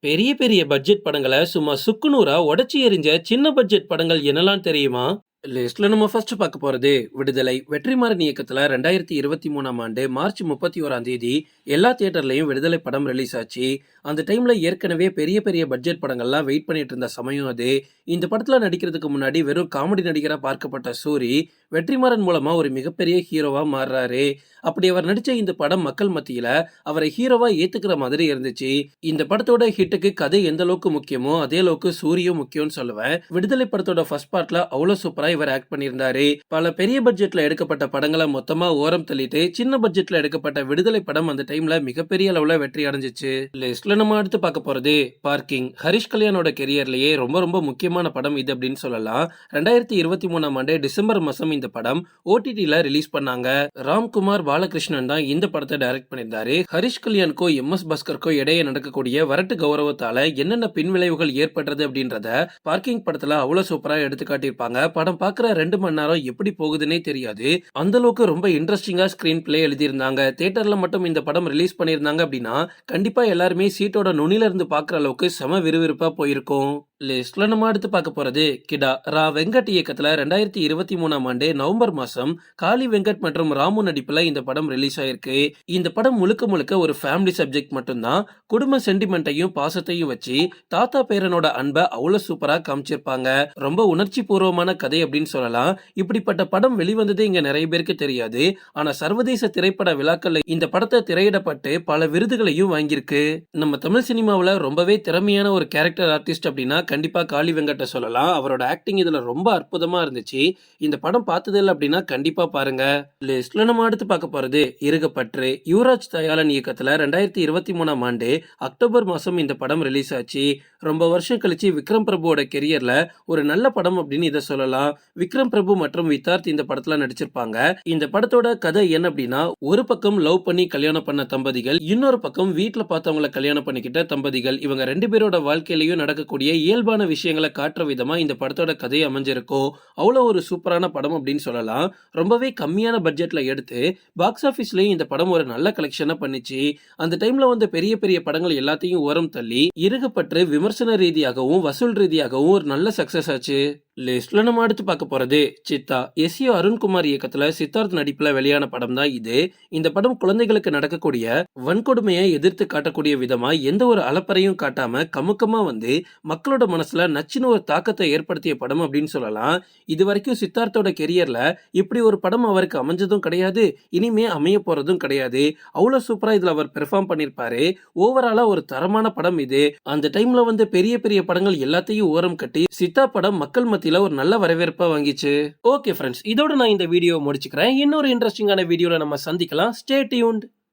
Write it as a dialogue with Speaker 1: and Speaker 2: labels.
Speaker 1: பெரிய பெரிய பட்ஜெட் படங்களை சும்மா சுக்குநூறா உடச்சி எறிஞ்ச சின்ன பட்ஜெட் படங்கள் என்னெல்லாம் தெரியுமா? லிஸ்ட்ல நம்ம ஃபர்ஸ்ட் பார்க்க போறது விடுதலை. வெற்றிமாறன் இயக்கத்துல ரெண்டாயிரத்தி இருபத்தி மூணாம் ஆண்டு மார்ச் முப்பத்தி ஓராம் தேதி எல்லா தியேட்டர்லயும் விடுதலை படம் ரிலீஸ் ஆச்சு. அந்த டைம்ல ஏற்கனவே பெரிய பெரிய பட்ஜெட் படங்கள்லாம் வெயிட் பண்ணிட்டு இருந்த சமயம் அது. இந்த படத்துல நடிக்கிறதுக்கு முன்னாடி வெறும் காமெடி நடிகராக பார்க்கப்பட்ட சூரி வெற்றிமாறன் மூலமா ஒரு மிகப்பெரிய ஹீரோவா மாறுறாரு. அப்படி அவர் நடிச்ச இந்த படம் மக்கள் மத்தியில் அவரை ஹீரோவாக ஏத்துக்கிற மாதிரி இருந்துச்சு. இந்த படத்தோட ஹிட்டுக்கு கதை எந்த அளவுக்கு முக்கியமோ அதே அளவுக்கு சூரியும் முக்கியம்னு சொல்லுவேன் விடுதலை படத்தோட ஃபர்ஸ்ட் பார்ட்ல அவ்வளோ சூப்பராக இவர் ஆக்ட் பண்ணியிருந்தாரு. பல பெரிய பட்ஜெட்ல எடுக்கப்பட்ட படங்களை மொத்தமாக ஓரம் தள்ளிட்டு சின்ன பட்ஜெட்ல எடுக்கப்பட்ட விடுதலை படம் அந்த டைம்ல மிகப்பெரிய அளவில் வெற்றி அடைஞ்சிச்சு. லிஸ்ட்ல நம்ம அடுத்து பார்க்க போறது பார்க்கிங். ஹரிஷ் கல்யாணோட கெரியர்லயே ரொம்ப ரொம்ப முக்கியமான படம் இது அப்படின்னு சொல்லலாம். ரெண்டாயிரத்தி இருபத்தி மூணாம் ஆண்டு டிசம்பர் மாதம் இந்த படம் ஓடிடியில் ரிலீஸ் பண்ணாங்க. ராம்குமார் பாலகிருஷ்ணன் தான் இந்த படத்தை டைரக்ட் பண்ணியிருந்தாரு. ஹரிஷ் கல்யாண்கோ எம் எஸ் பாஸ்கருக்கோ இடையே நடக்கக்கூடிய வரட்டு கௌரவத்தால என்னென்ன பின்விளைவுகள் ஏற்படுறது அப்படின்றத பார்க்கிங் படத்துல அவ்வளவு சூப்பரா எடுத்து காட்டியிருப்பாங்க. படம் பார்க்குற ரெண்டு மணி நேரம் எப்படி போகுதுன்னே தெரியாது. அந்த அளவுக்கு ரொம்ப இன்ட்ரெஸ்டிங்கா ஸ்கிரீன் பிளே எழுதியிருந்தாங்க. தியேட்டர்ல மட்டும் இந்த படம் ரிலீஸ் பண்ணியிருந்தாங்க அப்படின்னா கண்டிப்பா எல்லாருமே சீட்டோட நுனில இருந்து பாக்குற அளவுக்கு செம விறுவிறுப்பா போயிருக்கும். லிஸ்ட்ல நம்ம அடுத்து பார்க்க போறது கிடா. ரா வெங்கட் இயக்கத்துல ரெண்டாயிரத்தி இருபத்தி மூணாம் ஆண்டு நவம்பர் மாசம் காளி வெங்கட் மற்றும் ராமு நடிப்புல இந்த படம் ரிலீஸ் ஆயிருக்கு. இந்த படம் முழுக்க முழுக்க ஒரு ஃபேமிலி சப்ஜெக்ட் மட்டும்தான். குடும்ப சென்டிமெண்ட்டையும் பாசத்தையும் வச்சு தாத்தா பேரனோட அன்பை அவ்வளவு சூப்பரா காமிச்சிருப்பாங்க. ரொம்ப உணர்ச்சி பூர்வமான கதை அப்படின்னு சொல்லலாம். இப்படிப்பட்ட படம் வெளிவந்தது இங்க நிறைய பேருக்கு தெரியாது. ஆனா சர்வதேச திரைப்பட விழாக்கள்ல இந்த படத்தை திரையிடப்பட்டு பல விருதுகளையும் வாங்கியிருக்கு. நம்ம தமிழ் சினிமாவுல ரொம்பவே திறமையான ஒரு கேரக்டர் ஆர்டிஸ்ட் அப்படின்னா கண்டிப்பா காளி வெங்கட் வெங்கட்ட சொல்லலாம். அவரோட ஆக்டிங் இதில் ரொம்ப அற்புதமாக இருந்துச்சு. இந்த படம் பார்த்தது அப்படின்னா கண்டிப்பாக பாருங்க. லிஸ்ட்ல நம்ம அடுத்து பார்க்க போகிறது இருகப்பற்று. யுவராஜ் தயாளன் இயக்கத்தில் ரெண்டாயிரத்தி இருபத்தி மூணாம் ஆண்டு அக்டோபர் மாதம் இந்த படம் ரிலீஸ் ஆச்சு. ரொம்ப வருஷம் கழிச்சு விக்ரம் பிரபுவோட கெரியரில் ஒரு நல்ல படம் அப்படின்னு இதை சொல்லலாம். விக்ரம் பிரபு மற்றும் வித்தார்த் இந்த படத்தில் நடிச்சிருப்பாங்க. இந்த படத்தோட கதை என்ன அப்படின்னா ஒரு பக்கம் லவ் பண்ணி கல்யாணம் பண்ண தம்பதிகள் இன்னொரு பக்கம் வீட்டில் பார்த்தவங்கள கல்யாணம் பண்ணிக்கிட்ட தம்பதிகள். இவங்க ரெண்டு பேரோட வாழ்க்கையிலையும் நடக்கக்கூடிய இயல்பான விஷயங்களை காட்டுற விதமா இந்த படத்தோட கதை அமைஞ்சிருக்கோ அவ்வளோ ஒரு சூப்பரான படம் அப்படின்னு சொல்லலாம். ரொம்பவே கம்மியான பட்ஜெட்ல எடுத்து பாக்ஸ் ஆஃபீஸ்லேயும் இந்த படம் ஒரு நல்ல கலெக்ஷனை பண்ணிச்சு. அந்த டைம்ல வந்த பெரிய பெரிய படங்கள் எல்லாத்தையும் ஓரம் தள்ளி இறுகப்பட்டு விமர்சன ரீதியாகவும் வசூல் ரீதியாகவும் ஒரு நல்ல சக்சஸ் ஆச்சு. லிஸ்ட்ல நம்ம அடுத்து பார்க்க போறது சித்தா. எஸ். ஏ. அருண்குமார் இயக்கத்துல சித்தார்த் நடிப்புல வெளியான படம் தான் இது. இந்த படம் குழந்தைகளுக்கு நடக்கக்கூடிய வன்கொடுமையை எதிர்த்து காட்டக்கூடிய விதமா எந்த ஒரு அலப்பறையும் காட்டாம கமுக்கமா வந்து மக்களோட மனசுல நச்சுன்னு ஒரு தாக்கத்தை ஏற்படுத்திய படம் அப்படின்னு சொல்லலாம். இது வரைக்கும் சித்தார்த்தோட கெரியர்ல இப்படி ஒரு படம் அவருக்கு அமைஞ்சதும் கிடையாது. இனிமே அமைய போறதும் கிடையாது. அவ்வளவு சூப்பரா இதுல அவர் பெர்ஃபார்ம் பண்ணிருப்பாரு. ஓவராலா ஒரு தரமான படம் இது. அந்த டைம்ல வந்து பெரிய பெரிய படங்கள் எல்லாத்தையும் ஓரம் கட்டி சித்தா படம் மக்கள் மத்திய மத்தியில ஒரு நல்ல வரவேற்பா வாங்கிச்சு. ஓகே ஃப்ரெண்ட்ஸ் இதோட நான் இந்த வீடியோ முடிச்சுக்கிறேன். இன்னொரு இன்ட்ரெஸ்டிங்கான வீடியோவில் நம்ம சந்திக்கலாம். Stay tuned